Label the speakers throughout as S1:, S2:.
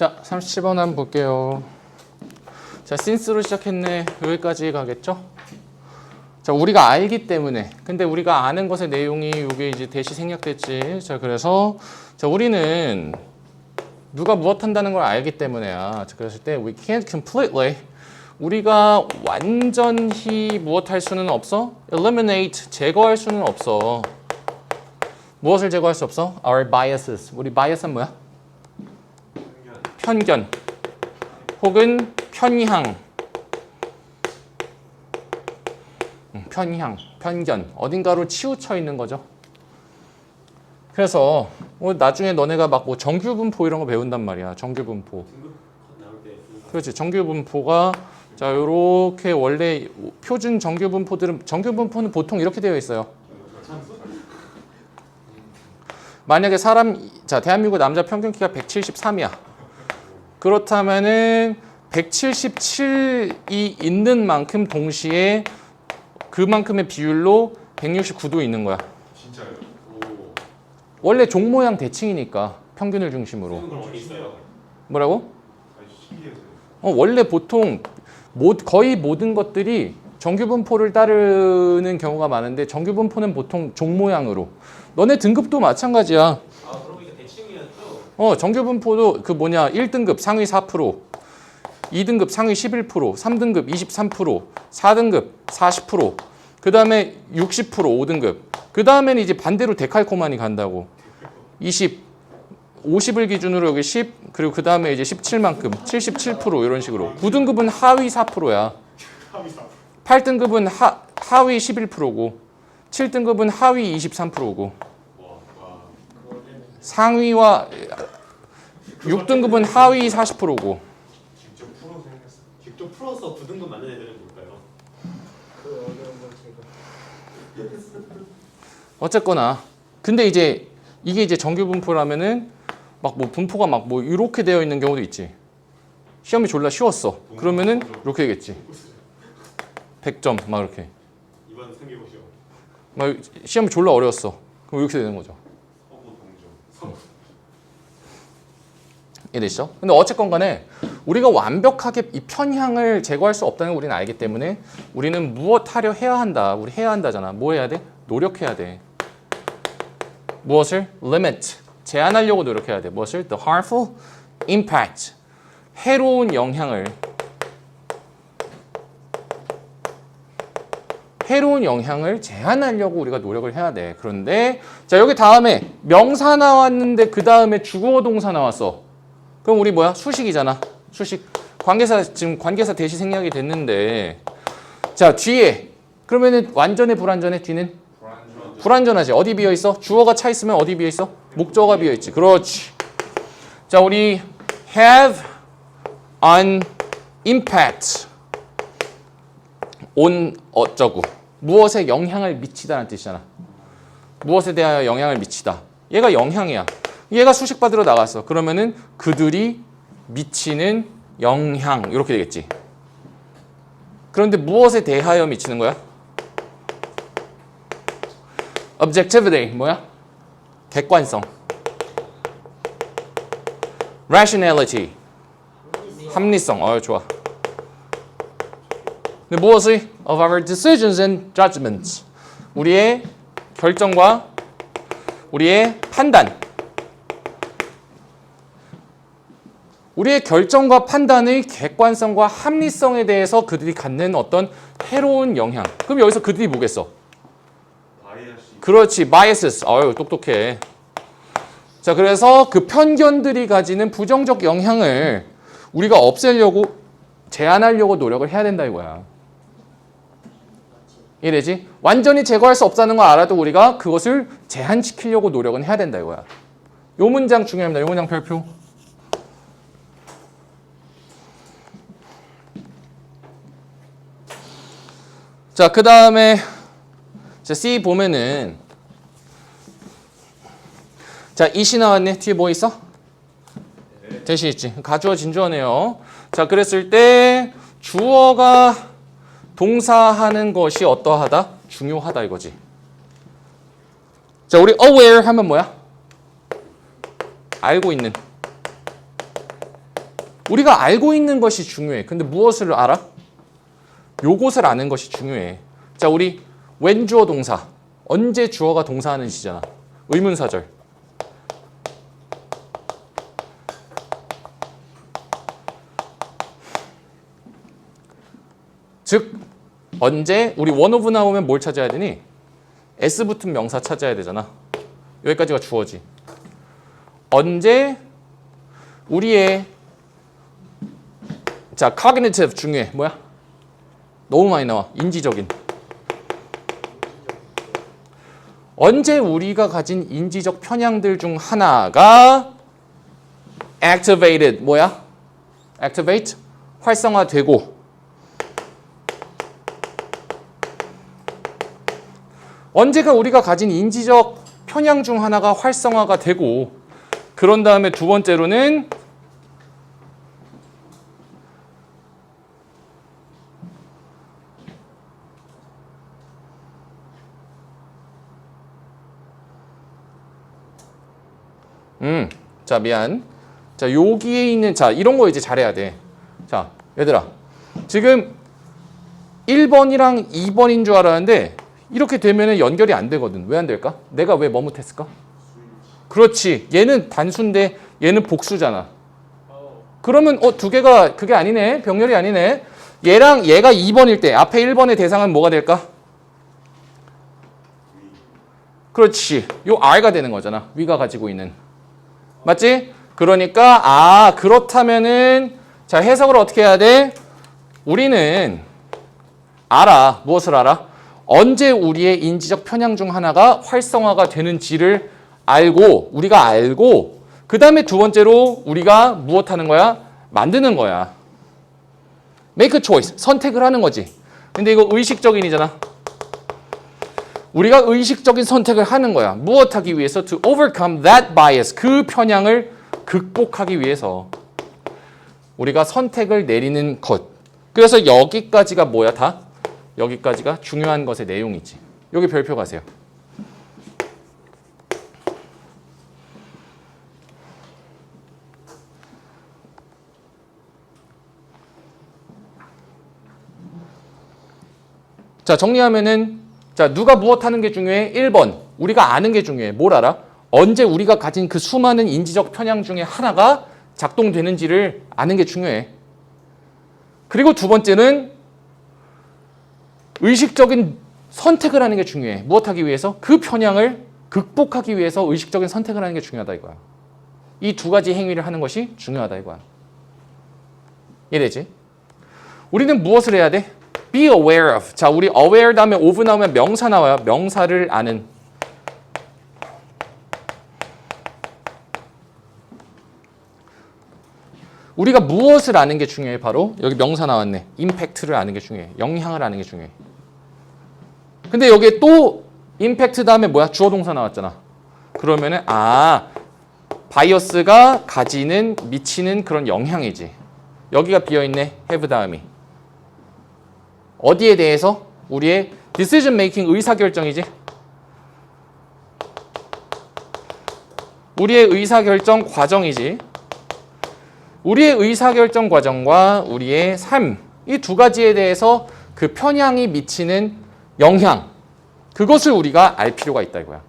S1: 자, 37번 한번 볼게요. 자, since로 시작했네. 여기까지 가겠죠? 자, 우리가 알기 때문에. 근데 우리가 아는 것의 내용이 이게 이제 대시 생략됐지. 자, 그래서 자, 우리는 누가 무엇 한다는 걸 알기 때문에야. 자, 그랬을 때 we can't completely 우리가 완전히 무엇 할 수는 없어? eliminate 제거할 수는 없어. 무엇을 제거할 수 없어? Our biases. 우리 bias는 뭐야? 편견 혹은 편향 음, 편향, 편견 어딘가로 치우쳐 있는 거죠. 그래서 뭐 나중에 너네가 막 뭐 정규분포 이런 거 배운단 말이야. 정규분포. 그렇지. 정규분포가 자 요렇게 원래 표준 정규분포들은 정규분포는 보통 이렇게 되어 있어요. 만약에 사람 자 대한민국 남자 평균 키가 173이야. 그렇다면은 177이 있는 만큼 동시에 그만큼의 비율로 169도 있는 거야.
S2: 진짜요? 오.
S1: 원래 종 모양 대칭이니까 평균을 중심으로.
S2: 있어요.
S1: 뭐라고?
S2: 아니.
S1: 어, 원래 보통 모, 거의 모든 것들이 정규분포를 따르는 경우가 많은데 정규분포는 보통 종 모양으로. 너네 등급도 마찬가지야.
S3: 아 그러고 보니까 대칭이었죠?
S1: 어, 정규 분포도 그 뭐냐 1등급 상위 4%, 2등급 상위 11%, 3등급 23%, 4등급 40%, 그 다음에 60%, 5등급. 그 다음에는 이제 반대로 데칼코만이 간다고. 20, 50을 기준으로 여기 10, 그리고 그 다음에 이제 17만큼, 77% 이런 식으로. 9등급은 하위 4%야. 8등급은 하, 하위 11%고, 7등급은 하위 23%고, 상위와 6등급은 하위 40%고,
S2: 직접 풀어서 생겼어.
S3: 직접 풀어서 9등급 맞는 애들은 뭘까요?
S4: 그 어려운 걸 제가
S1: 어쨌거나 근데 이제 이게 이제 정규 분포라면은 막 뭐 분포가 막 뭐 이렇게 되어 있는 경우도 있지. 시험이 졸라 쉬웠어. 그러면은 이렇게 되겠지. 100점 막 이렇게.
S3: 이번 생기보시오.
S1: 막 시험이 졸라 어려웠어. 그럼 이렇게 되는 거죠.
S2: 서부 동점.
S1: 이해되시죠? 근데 어쨌건 간에 우리가 완벽하게 이 편향을 제거할 수 없다는 걸 우리는 알기 때문에 우리는 무엇 하려 해야 한다 우리 해야 한다잖아 뭐 해야 돼? 노력해야 돼 무엇을? limit 제한하려고 노력해야 돼 무엇을? the harmful impact 해로운 영향을 해로운 영향을 제한하려고 우리가 노력을 해야 돼 그런데 자 여기 다음에 명사 나왔는데 그 다음에 주어 동사 나왔어 그럼 우리 뭐야? 수식이잖아. 수식. 관계사 지금 관계사 대시 생략이 됐는데 자 뒤에 그러면은 완전해 불완전해 뒤는
S2: 불안전.
S1: 불완전하지. 어디 비어 있어? 주어가 차 있으면 어디 비어 있어? 목적어가 비어 있지. 그렇지. 자 우리 have an impact on 어쩌고 무엇에 영향을 미치다라는 뜻이잖아. 무엇에 대하여 영향을 미치다. 얘가 영향이야. 얘가 수식 받으러 나갔어. 그러면은 그들이 미치는 영향 이렇게 되겠지. 그런데 무엇에 대하여 미치는 거야? objectivity 뭐야? 객관성. rationality 합리성. 어 좋아. 근데 무엇의 of our decisions and judgments 우리의 결정과 우리의 판단 우리의 결정과 판단의 객관성과 합리성에 대해서 그들이 갖는 어떤 해로운 영향. 그럼 여기서 그들이 뭐겠어? 그렇지, biases. 어유 똑똑해. 자, 그래서 그 편견들이 가지는 부정적 영향을 우리가 없애려고 제한하려고 노력을 해야 된다 이거야. 이해되지? 완전히 제거할 수 없다는 걸 알아도 우리가 그것을 제한시키려고 노력은 해야 된다 이거야. 요 문장 중요합니다. 요 문장 별표. 자, 그 다음에 자, C 보면은 자, 이시 나왔네. 뒤에 뭐 있어? 대시 있지. 가주어 진주어네요. 자, 그랬을 때 주어가 동사하는 것이 어떠하다? 중요하다 이거지. 자, 우리 aware 하면 뭐야? 알고 있는. 우리가 알고 있는 것이 중요해. 근데 무엇을 알아? 요것을 아는 것이 중요해. 자, 우리 when 주어 동사. 언제 주어가 동사하는 시잖아. 의문사절. 즉 언제 우리 원오브 나오면 뭘 찾아야 되니? S 붙은 명사 찾아야 되잖아. 여기까지가 주어지. 언제 우리의 자 cognitive 중요해. 뭐야? 너무 많이 나와. 인지적인. 언제 우리가 가진 인지적 편향들 중 하나가 activated 뭐야? activate 활성화되고 언제가 우리가 가진 인지적 편향 중 하나가 활성화가 되고 그런 다음에 두 번째로는 음, 자 미안. 자 여기에 있는 자 이런 거 이제 잘해야 돼. 자 얘들아 지금 1번이랑 2번인 줄 알았는데 이렇게 되면은 연결이 안 되거든. 왜 안 될까? 내가 왜 머뭇했을까? 그렇지. 얘는 단수인데 얘는 복수잖아. 그러면 어 두 개가 그게 아니네. 병렬이 아니네. 얘랑 얘가 2번일 때 앞에 1번의 대상은 뭐가 될까? 그렇지. 요 R가 되는 거잖아. 위가 가지고 있는. 맞지? 그러니까 아 그렇다면은 자 해석을 어떻게 해야 돼? 우리는 알아. 무엇을 알아? 언제 우리의 인지적 편향 중 하나가 활성화가 되는지를 알고 우리가 알고 그 다음에 두 번째로 우리가 무엇 하는 거야? 만드는 거야. make choice. 선택을 하는 거지. 근데 이거 의식적인이잖아. 우리가 의식적인 선택을 하는 거야. 무엇하기 위해서? To overcome that bias. 그 편향을 극복하기 위해서 우리가 선택을 내리는 것. 그래서 여기까지가 뭐야 다? 여기까지가 중요한 것의 내용이지. 여기 별표 가세요. 자, 정리하면은 자, 누가 무엇 하는 게 중요해? 1번. 우리가 아는 게 중요해. 뭘 알아? 언제 우리가 가진 그 수많은 인지적 편향 중에 하나가 작동되는지를 아는 게 중요해. 그리고 두 번째는 의식적인 선택을 하는 게 중요해. 무엇 하기 위해서? 그 편향을 극복하기 위해서 의식적인 선택을 하는 게 중요하다 이거야. 이 두 가지 행위를 하는 것이 중요하다 이거야. 이해되지? 우리는 무엇을 해야 돼? Be aware of. 자, 우리 aware 다음에 of 나오면 명사 나와요. 명사를 아는. 우리가 무엇을 아는 게 중요해? 바로 여기 명사 나왔네. 임팩트를 아는 게 중요해. 영향을 아는 게 중요해. 근데 여기에 또 임팩트 다음에 뭐야? 주어 동사 나왔잖아. 그러면은 아 바이어스가 가지는 미치는 그런 영향이지. 여기가 비어 있네. have 다음이. 어디에 대해서? 우리의 decision making 의사 결정이지. 우리의 의사 결정 과정이지. 우리의 의사 결정 과정과 우리의 삶 이 두 가지에 대해서 그 편향이 미치는 영향 그것을 우리가 알 필요가 있다 이거야.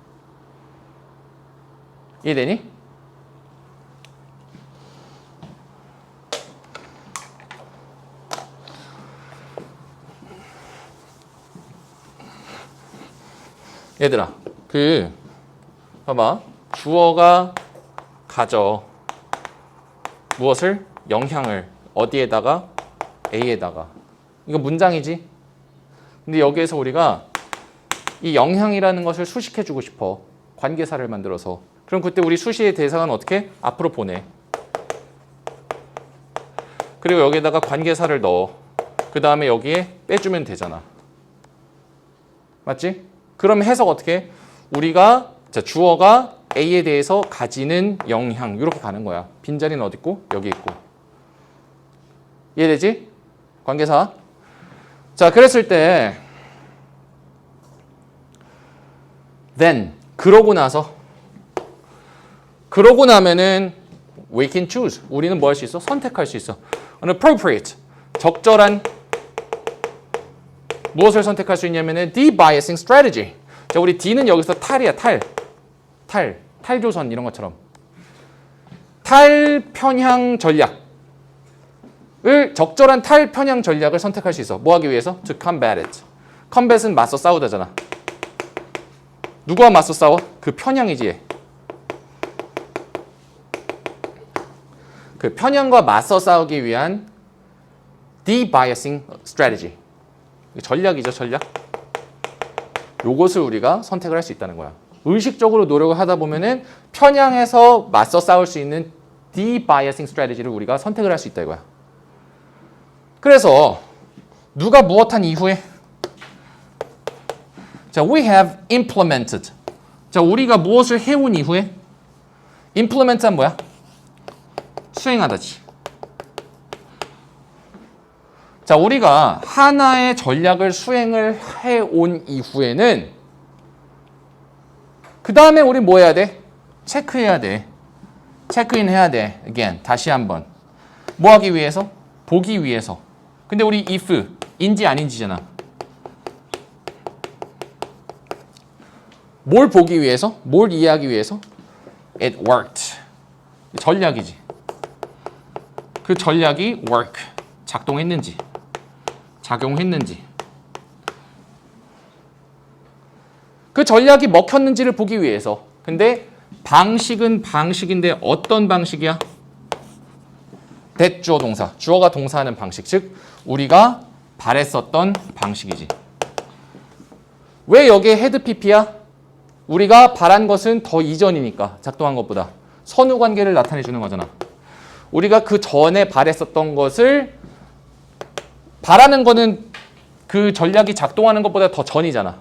S1: 이해되니? 얘들아, 그 봐봐. 주어가 가져 무엇을 영향을 어디에다가 A에다가 이거 문장이지. 근데 여기에서 우리가 이 영향이라는 것을 수식해 주고 싶어. 관계사를 만들어서. 그럼 그때 우리 수시의 대상은 어떻게? 앞으로 보내. 그리고 여기에다가 관계사를 넣어. 그 다음에 여기에 빼주면 되잖아. 맞지? 그럼 해석 어떻게? 해? 우리가 자, 주어가 A에 대해서 가지는 영향 이렇게 가는 거야. 빈자리는 어디 있고? 여기 있고. 이해되지? 관계사. 자, 그랬을 때 then 그러고 나서 그러고 나면은 We can choose. 우리는 뭐 할 수 있어? 선택할 수 있어. An appropriate. 적절한 무엇을 선택할 수 있냐면은 de-biasing strategy. 자, 우리 D는 여기서 탈이야, 탈. 탈. 탈조선 이런 것처럼. 탈편향 전략을 적절한 탈편향 전략을 선택할 수 있어. 뭐 하기 위해서? To combat it. combat은 맞서 싸우다잖아. 누구와 맞서 싸워? 그 편향이지. 얘. 그 편향과 맞서 싸우기 위한 de-biasing strategy. 전략이죠, 전략. 요것을 우리가 선택을 할 수 있다는 거야. 의식적으로 노력을 하다 보면은 편향해서 맞서 싸울 수 있는 de-biasing strategy를 우리가 선택을 할 수 있다 이거야. 그래서 누가 무엇한 이후에 자, we have implemented. 자, 우리가 무엇을 해온 이후에 implement는 뭐야? 수행하다지. 자, 우리가 하나의 전략을 수행을 해온 이후에는 그 다음에 우리 뭐 해야 돼? 체크해야 돼. 체크인 해야 돼. again 다시 한번. 뭐 하기 위해서? 보기 위해서. 근데 우리 if 인지 아닌지잖아. 뭘 보기 위해서? 뭘 이해하기 위해서? It worked. 전략이지. 그 전략이 work 작동했는지 작용했는지 그 전략이 먹혔는지를 보기 위해서. 근데 방식은 방식인데 어떤 방식이야? 대주어 동사. 주어가 동사하는 방식. 즉 우리가 바랬었던 방식이지. 왜 여기에 헤드 PP야? 우리가 바란 것은 더 이전이니까 작동한 것보다 선후 관계를 나타내 주는 거잖아. 우리가 그 전에 바랬었던 것을 바라는 거는 그 전략이 작동하는 것보다 더 전이잖아.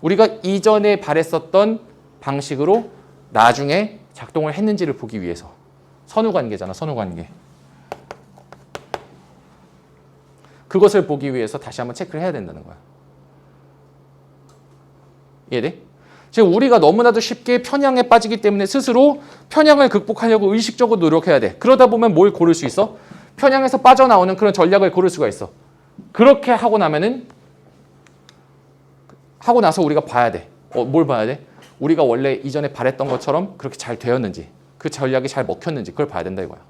S1: 우리가 이전에 바랬었던 방식으로 나중에 작동을 했는지를 보기 위해서 선후 관계잖아. 선후 관계. 그것을 보기 위해서 다시 한번 체크를 해야 된다는 거야. 이해돼? 지금 우리가 너무나도 쉽게 편향에 빠지기 때문에 스스로 편향을 극복하려고 의식적으로 노력해야 돼. 그러다 보면 뭘 고를 수 있어? 편향에서 빠져나오는 그런 전략을 고를 수가 있어. 그렇게 하고 나면은 하고 나서 우리가 봐야 돼. 어, 뭘 봐야 돼? 우리가 원래 이전에 바랬던 것처럼 그렇게 잘 되었는지, 그 전략이 잘 먹혔는지 그걸 봐야 된다 이거야.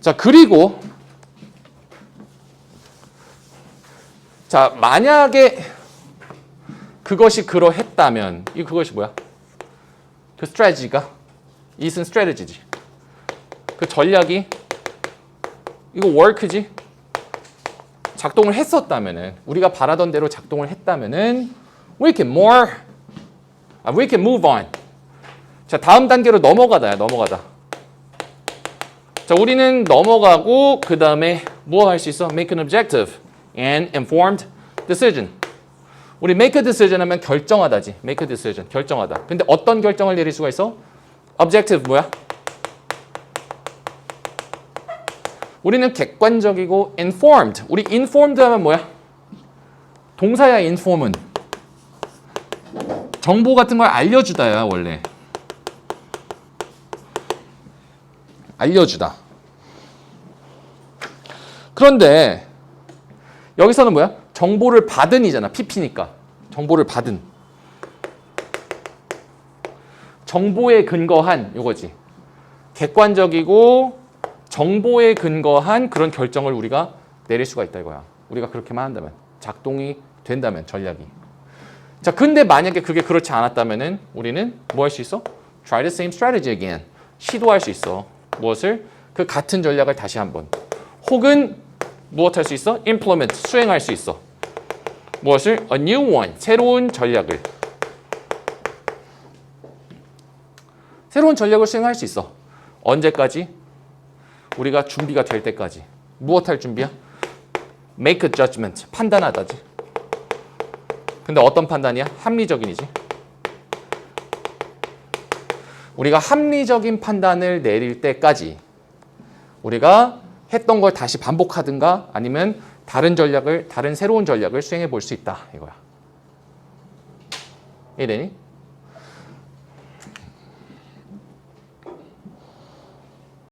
S1: 자, 그리고 자, 만약에 그것이 그러했다면 이 그것이 뭐야? 그 스트레지가 이슨 스트레지지. 그 전략이 이거 워크지. 작동을 했었다면은 우리가 바라던 대로 작동을 했다면은 we can more 아, we can move on. 자, 다음 단계로 넘어가다야, 넘어가다. 자, 우리는 넘어가고 그 다음에 뭐 할 수 있어? Make an objective and informed decision. 우리 make a decision 하면 결정하다지. make a decision. 결정하다. 근데 어떤 결정을 내릴 수가 있어? objective 뭐야? 우리는 객관적이고 informed. 우리 informed 하면 뭐야? 동사야 inform은. 정보 같은 걸 알려주다야 원래. 알려주다. 그런데 여기서는 뭐야? 정보를 받은이잖아. PP니까. 정보를 받은. 정보에 근거한 요거지. 객관적이고 정보에 근거한 그런 결정을 우리가 내릴 수가 있다 이거야. 우리가 그렇게만 한다면 작동이 된다면 전략이. 자, 근데 만약에 그게 그렇지 않았다면은 우리는 뭐 할 수 있어? Try the same strategy again. 시도할 수 있어. 무엇을? 그 같은 전략을 다시 한번. 혹은 무엇 할 수 있어? implement 수행할 수 있어. 무엇을? a new one 새로운 전략을. 새로운 전략을 수행할 수 있어. 언제까지? 우리가 준비가 될 때까지. 무엇 할 준비야? make a judgment 판단하다지. 근데 어떤 판단이야? 합리적인이지. 우리가 합리적인 판단을 내릴 때까지 우리가 했던 걸 다시 반복하든가 아니면 다른 전략을 다른 새로운 전략을 수행해 볼 수 있다 이거야. 이해되니?